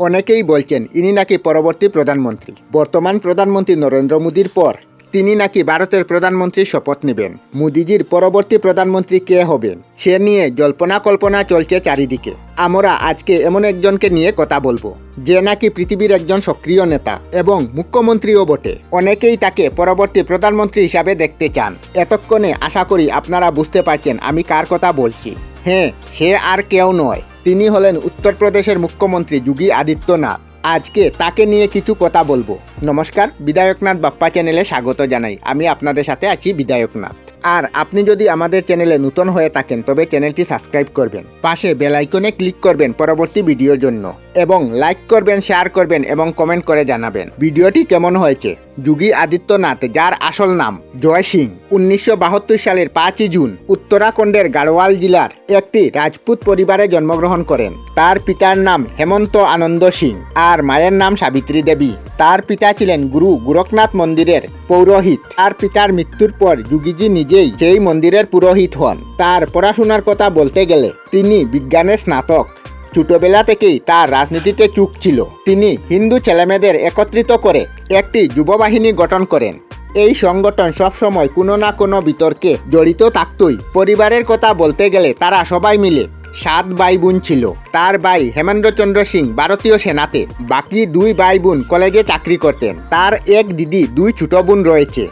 অনেকেই বলছেন ইনি নাকি পরবর্তী প্রধানমন্ত্রী। বর্তমান প্রধানমন্ত্রী নরেন্দ্র মোদীর পর তিনি নাকি ভারতের প্রধানমন্ত্রীর শপথ নেবেন। মোদিজির পরবর্তী প্রধানমন্ত্রী কে হবেন, সে নিয়ে জল্পনা কল্পনা চলছে চারিদিকে। আমরা আজকে এমন একজনকে নিয়ে কথা বলব, যে নাকি পৃথিবীর একজন সক্রিয় নেতা এবং মুখ্যমন্ত্রীও বটে। অনেকেই তাকে পরবর্তী প্রধানমন্ত্রী হিসাবে দেখতে চান। এতক্ষণে আশা করি আপনারা বুঝতে পারছেন আমি কার কথা বলছি। হ্যাঁ সে আর কেউ নয়। তিনি হলেন উত্তরপ্রদেশের মুখ্যমন্ত্রী যোগী আদিত্যনাথ। আজকে তাকে নিয়ে কিছু কথা বলব। নমস্কার বিধায়কনাথ বাপ্পা চ্যানেলে স্বাগত জানাই। আমি আপনাদের সাথে আছি বিধায়কনাথ আর আপনি যদি আমাদের চ্যানেলে নতুন হয়ে থাকেন, তবে চ্যানেলটি সাবস্ক্রাইব করবেন। পাশে বেলাইকনে ক্লিক করবেন পরবর্তী ভিডিওর জন্য। এবং লাইক করবেন শেয়ার করবেন এবং কমেন্ট করে জানাবেন। ভিডিওটি কেমন হয়েছে? যোগী আদিত্যনাথ, যার আসল নাম জয় সিং, উনিশশো বাহাত্তর সালের পাঁচই জুন উত্তরাখণ্ডের গাড়োয়াল জেলার একটি রাজপুত পরিবারে জন্মগ্রহণ করেন। তার পিতার নাম হেমন্ত আনন্দ সিং আর মায়ের নাম সাবিত্রী দেবী। তার পিতা ছিলেন গুরু গোরখনাথ মন্দিরের পৌরোহিত। তার পিতার মৃত্যুর পর যোগীজি নিজেই সেই মন্দিরের পুরোহিত হন। তার পড়াশোনার কথা বলতে গেলে তিনি বিজ্ঞানের স্নাতক। ছোটবেলা থেকেই তার রাজনীতিতে চুক ছিল। তিনি হিন্দু ছেলেমেয়েদের একত্রিত করে একটি যুববাহিনী গঠন করেন। এই সংগঠন সবসময় কোনো না কোনো বিতর্কে জড়িত থাকতই। পরিবারের কথা বলতে গেলে তারা সবাই মিলে সাত ভাই বোন ছিল। তার ভাই হেমেন্দ্রচন্দ্র সিং ভারতীয় সেনাতে, বাকি দুই ভাই বোন কলেজে চাকরি করতেন। তার এক দিদি, দুই ছোট বোন রয়েছে।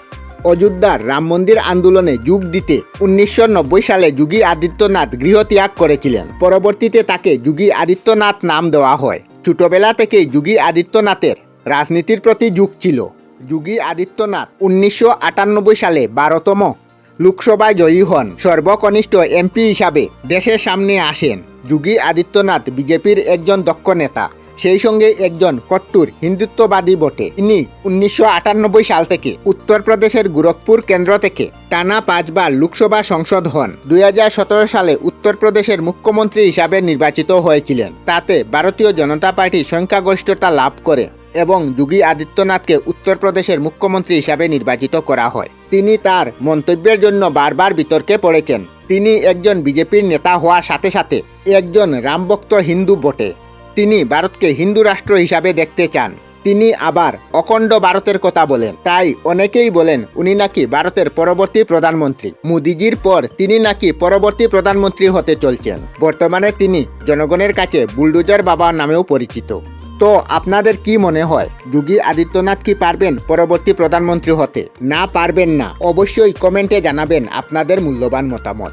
অযোধ্যার রাম মন্দির আন্দোলনে যোগ দিতে উনিশশো নব্বই সালে যোগী আদিত্যনাথ গৃহত্যাগ করেছিলেন। পরবর্তীতে তাকে যোগী আদিত্যনাথ নাম দেওয়া হয়। ছোটবেলা থেকেই যোগী আদিত্যনাথের রাজনীতির প্রতি যুগ ছিল। যোগী আদিত্যনাথ উনিশশো আটানব্বই সালে বারোতম লোকসভায় জয়ী হন। সর্বকনিষ্ঠ এমপি হিসাবে দেশের সামনে আসেন। যোগী আদিত্যনাথ বিজেপির একজন দক্ষ নেতা। সেই সঙ্গে একজন কট্টুর হিন্দুত্ববাদী বটে। তিনি উনিশশো সাল থেকে উত্তরপ্রদেশের গোরখপুর কেন্দ্র থেকে টানা পাঁচবার লোকসভা সংসদ হন। দুই হাজার সতেরো সালে উত্তরপ্রদেশের মুখ্যমন্ত্রী হিসাবে নির্বাচিত হয়েছিলেন। তাতে ভারতীয় জনতা পার্টি সংখ্যাগরিষ্ঠতা লাভ করে এবং যোগী আদিত্যনাথকে উত্তরপ্রদেশের মুখ্যমন্ত্রী হিসাবে নির্বাচিত করা হয়। তিনি তার মন্তব্যের জন্য বারবার বিতর্কে পড়েছেন। তিনি একজন বিজেপির নেতা হওয়ার সাথে সাথে একজন রামভক্ত হিন্দু বটে। তিনি ভারতকে হিন্দু রাষ্ট্র হিসাবে দেখতে চান। তিনি আবার অখণ্ড ভারতের কথা বলেন। তাই অনেকেই বলেন, উনি নাকি ভারতের পরবর্তী প্রধানমন্ত্রী। মোদিজির পর তিনি নাকি পরবর্তী প্রধানমন্ত্রী হতে চলছেন। বর্তমানে তিনি জনগণের কাছে বুলডোজার বাবা নামেও পরিচিত। তো আপনাদের কি মনে হয়, যোগী আদিত্যনাথ কি পারবেন পরবর্তী প্রধানমন্ত্রী হতে? না পারবেন না। অবশ্যই কমেন্টে জানাবেন আপনাদের মূল্যবান মতামত।